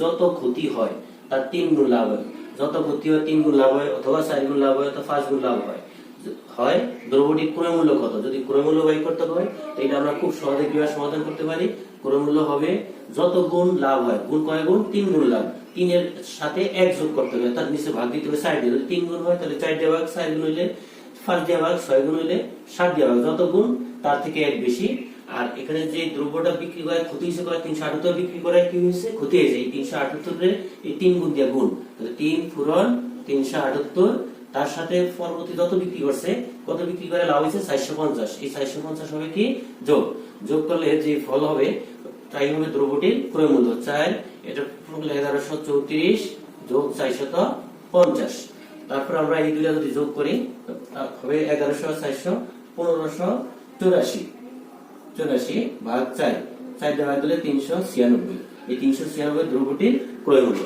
যত ক্ষতি হয়, তার তিন গুণ লাভ হয়। যত ক্ষতি হয়, তিন গুণ লাভ হয়, অথবা চার গুণ লাভ হয়, অথবা পাঁচ গুণ লাভ হয়। হয়, দ্রব্যটির ক্রয় মূল্য কত? যদি ক্রয় মূল্য বাই করতে হয় এটা আমরা খুব সহজে কীভাবে সমাধান করতে পারি? ক্রয় মূল্য হবে যত গুণ লাভ হয়। গুণ কয় গুণ? তিন গুণ লাভ। তিনের সাথে এক যোগ করতে হবে তার নিচে ভাগ দিতে হবে চার দিয়ে। যদি তিন গুণ হয়, তাহলে চার দিয়ে ভাগ, চার গুণ হইলে পাঁচ দিয়ে ভাগ, ছয় গুণ হইলে সাত দিয়ে ভাগ। যত গুণ তার থেকে এক বেশি। আর এখানে যে দ্রব্যটা বিক্রি করে ক্ষতি হিসেবে করে তিনশো আটাত্তর বিক্রি করে কি হয়েছে? ক্ষতি হয়েছে। এই তিনশো আটাত্তরের এই তিন গুণ দিয়ে গুণ। তিন পূরণ তিনশো আটাত্তর। তার সাথে পরবর্তী যত বিক্রি করছে, কত বিক্রি করে লাভ হয়েছে? চারশো পঞ্চাশ। এই চারশো পঞ্চাশ হবে কি? যোগ। যোগ করলে যে ফল হবে, তাই হবে দ্রব্যটির ক্রয় মূল্য চার, এটা এগারোশো চৌত্রিশ যোগ চারশত পঞ্চাশ। তারপর আমরা এই দুইটা যদি যোগ করি হবে এগারোশো, চারশো, পনেরোশো। চৌরাশি, চুরাশি ভাগ চার চার দেওয়া দিলে তিনশো ছিয়ানব্বই। এই তিনশো ছিয়ানব্বই দ্রব্যটির ক্রয় মূল্য